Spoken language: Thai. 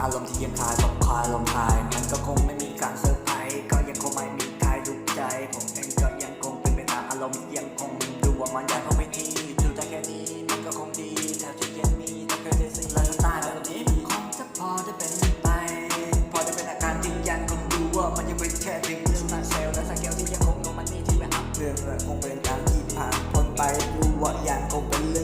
อารมณ์ที่ยังคายอมคายลมหาย มันก็คงไม่มีการเซอร์ไพรส์ก็ยังคงไม่มีใครดูใจ ผมเองก็ยังคงเป็นไปตามอารมณ์ยังคงดูว่ามันใหญ่เท่าไม่ทีดูแต่แค่นี้มันก็คงดีแถวที่เย็นมีแต่าเคยได้สิ่งเลยตายแบบนี้คงจะพอจะเป็นไป พอจะเป็นอาการยืนยังคงดูว่ามันยังเป็นแค่เพียงเรื่องสร้เซลและสเกลที่ยังคงลงมันนี่ที่ไม่อัพเรื่องคงเป็นการที่ผ่านพ้นไปดูว่ายังคงเป็นเรื่อง